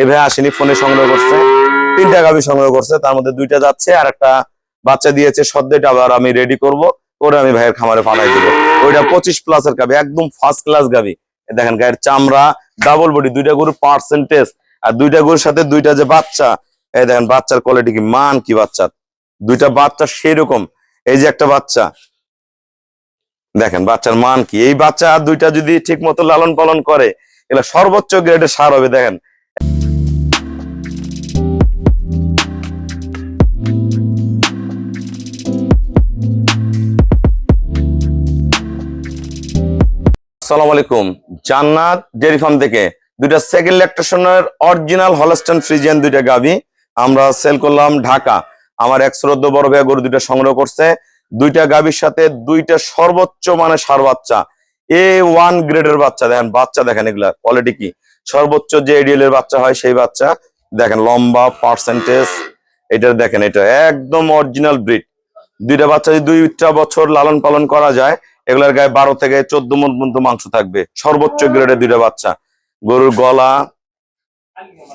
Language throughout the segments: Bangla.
এই ভাই আসেনি, ফোনে সংগ্রহ করছে। তিনটা গাভি সংগ্রহ করছে, তার মধ্যে দুইটা যাচ্ছে আর একটা বাচ্চা দিয়েছে সদ্যটা আবার আমি রেডি করব। করে আমি ভাইয়ের খামারে পাঠাই দেবো। ওইটা পঁচিশ প্লাসের গাভি, একদম ফার্স্ট ক্লাস গাভি। দেখেন গায়ের চামড়া ডাবল বডি দুইটা গরুর পার্সেন্টেজ আর দুইটা গরুর সাথে দুইটা যে বাচ্চা, এই দেখেন বাচ্চার কোয়ালিটি কি, মান কি বাচ্চার দুইটা বাচ্চা সেরকম, এই যে একটা বাচ্চা। দেখেন বাচ্চার মান কি, এই বাচ্চা দুইটা যদি ঠিক মতো লালন পালন করে, এগুলা সর্বোচ্চ গ্রেডের সার হবে, দেখেন। আসসালামু আলাইকুম। জান্নাত ডেয়ারি ফার্ম থেকে দুইটা সেকেন্ড ল্যাকটেশনের অরিজিনাল হলস্টন ফ্রিজিয়ান দুইটা গাভি আমরা সেল করলাম ঢাকা। আমার এক শ্রদ্ধ বড় ভাই গরু দুইটা সংগ্রহ করছে। দুইটা গাভীর সাথে দুইটা সর্বোচ্চ মানে সার বাচ্চা। এ ওয়ান গ্রেডের বাচ্চা। দেখেন বাচ্চা দেখেন এগুলা কোয়ালিটি কি? সর্বোচ্চ যে এডিএল এর বাচ্চা হয় সেই বাচ্চা। দেখেন, লম্বা পার্সেন্টেজ এটা দেখেন, এটা একদম অরিজিনাল ব্রিড দুইটা বাচ্চা যদি দুইটা বছর লালন পালন করা যায় এগুলার গায়ে বারো থেকে চোদ্দ মন পর্যন্ত মাংস থাকবে। সর্বোচ্চ গ্রেডের দুইটা বাচ্চা। গরুর গলা,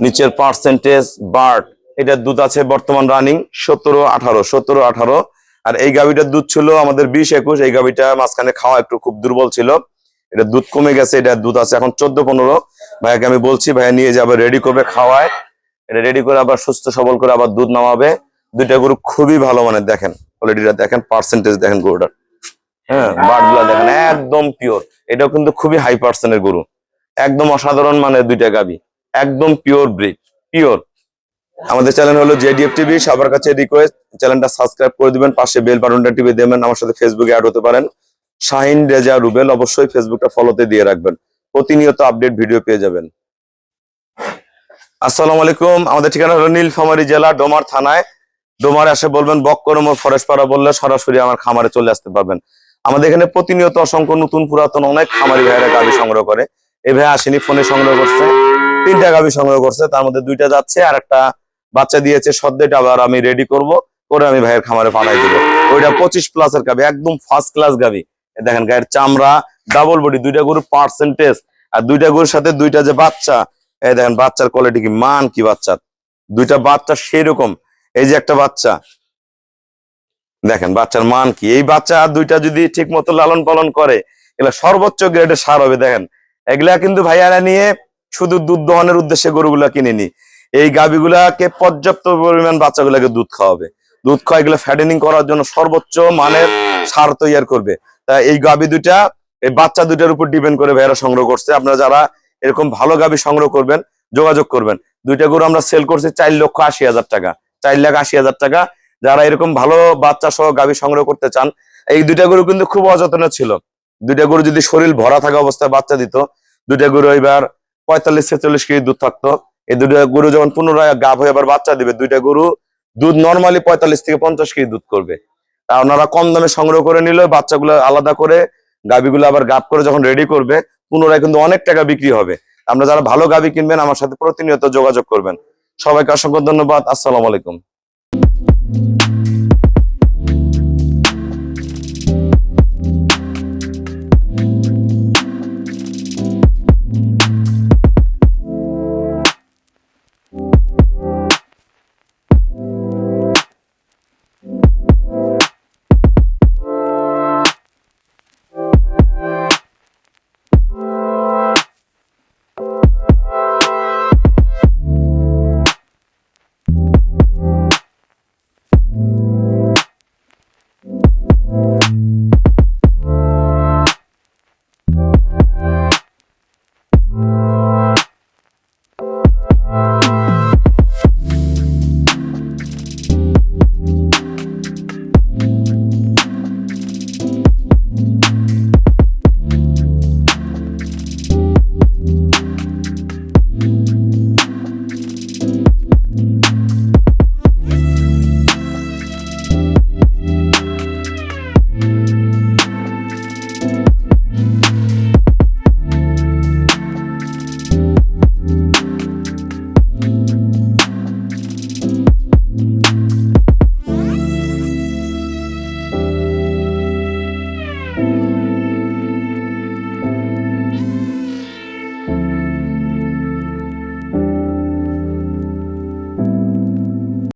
নিচের পার্সেন্টেজ বার্ড এটা দুধ আছে বর্তমান রানিং সতেরো, আঠারো সতেরো, আঠারো। আর এই গাভিটার দুধ ছিল আমাদের বিশ, একুশ। এই গাভিটা মাঝখানে খাওয়া একটু খুব দুর্বল ছিল। এটা দুধ কমে গেছে এটা দুধ আছে এখন চোদ্দ, পনেরো। ভাইয়াকে আমি বলছি, ভাইয়া নিয়ে যাবে রেডি করবে, খাওয়ায়। এটা রেডি করে আবার সুস্থ, সবল করে আবার দুধ নামাবে। দুইটা গরু খুবই ভালো মানে দেখেন। কোয়ালিটিটা দেখেন পার্সেন্টেজ দেখেন গরুটার। হ্যাঁ দেখেন একদম পিওর এটাও কিন্তু খুবই হাই পার্সেন্টের গরু। একদম অসাধারণ মানে দুইটা গাবি। একদম পিওর ব্রিড পিওর আমাদের চ্যানেল হলো জেডিএফ টিভি সবার কাছে রিকোয়েস্ট চ্যানেলটা সাবস্ক্রাইব করে দিবেন পাশে বেল বাটনটা টিপে দেবেন আমার সাথে ফেসবুকে অ্যাড হতে পারেন। শাহিন রেজা রুবেল অবশ্যই ফেসবুকটা ফলোতে দিয়ে রাখবেন। প্রতিনিয়ত আপডেট ভিডিও পেয়ে যাবেন। আসসালামু আলাইকুম আমাদের ঠিকানা হলো নীলফামারী জেলা ডোমার থানায়। ডোমারে আসে বলবেন বক্করম ফরেস্ট পাড়া বললে সরাসরি আমার খামারে চলে আসতে পারবেন। আমাদের এখানে প্রতিনিয়ত অসংখ্য নতুন পুরাতন অনেক খামারি ভাইয়েরা গাভি সংগ্রহ করে। এই ভাই আসেনি, ফোনে সংগ্রহ করছে। তিনটা গাভি সংগ্রহ করছে, তার মধ্যে দুইটা যাচ্ছে আর একটা বাচ্চা দিয়েছে সদ্যটা আবার আমি রেডি করব। করে আমি ভাইয়ের খামারে পাঠাই দেবো। ওইটা পঁচিশ প্লাসের গাভি, একদম ফার্স্ট ক্লাস গাভি। দেখেন গায়ের চামড়া ডাবল বডি দুইটা গরুর পার্সেন্টেজ আর দুইটা গরুর সাথে দুইটা যে বাচ্চা এই দেখেন বাচ্চার কোয়ালিটি কি, মান কি বাচ্চার? দুইটা বাচ্চা সেরকম এই যে একটা বাচ্চা দেখেন, বাচ্চার মান কি? এই বাচ্চা দুইটা যদি ঠিক মতো লালন পালন করে, এগুলা সর্বোচ্চ গ্রেডের সার হবে, দেখেন। এগুলা কিন্তু ভাইয়ারা নিয়ে শুধু দুধ দহনের উদ্দেশ্যে গরুগুলা কিনে নি। এই গাবিগুলাকে পর্যাপ্ত পরিমাণ বাচ্চাগুলাকে দুধ খাওয়াবে। দুধ খাওয়া এগুলো ফ্যাটেনিং করার জন্য সর্বোচ্চ মানের সার তৈরি করবে। তা এই গাবি দুইটা, এই বাচ্চা দুইটার উপর ডিপেন্ড করে ভাইয়ারা সংগ্রহ করছে। আপনারা যারা এরকম ভালো গাবি সংগ্রহ করবেন, যোগাযোগ করবেন। দুইটা গরু আমরা সেল করছি চার লক্ষ আশি হাজার টাকা। চার লাখ আশি হাজার টাকা যারা এরকম ভালো বাচ্চা সহ গাভী সংগ্রহ করতে চান, এই দুইটা গরু কিন্তু খুব অযত্ন ছিল। দুইটা গরু যদি শরীর ভরা থাকা অবস্থায় বাচ্চা দিত, দুইটা গরু এবার পঁয়তাল্লিশ ছেচল্লিশ কেজি দুধ থাকতো। এই দুইটা গরু যখন পুনরায় গাভ হয়ে আবার বাচ্চা দিবে, দুইটা গরু দুধ নর্মালি পঁয়তাল্লিশ থেকে পঞ্চাশ কেজি দুধ করবে। তা ওনারা কম দামে সংগ্রহ করে নিল, বাচ্চাগুলো আলাদা করে গাভীগুলো আবার গাভ করে যখন রেডি করবে, পুনরায় কিন্তু অনেক টাকা বিক্রি হবে। আমরা যারা ভালো গাভী কিনবেন, আমার সাথে প্রতিনিয়ত যোগাযোগ করবেন। সবাইকে অসংখ্য ধন্যবাদ, আসসালামু আলাইকুম।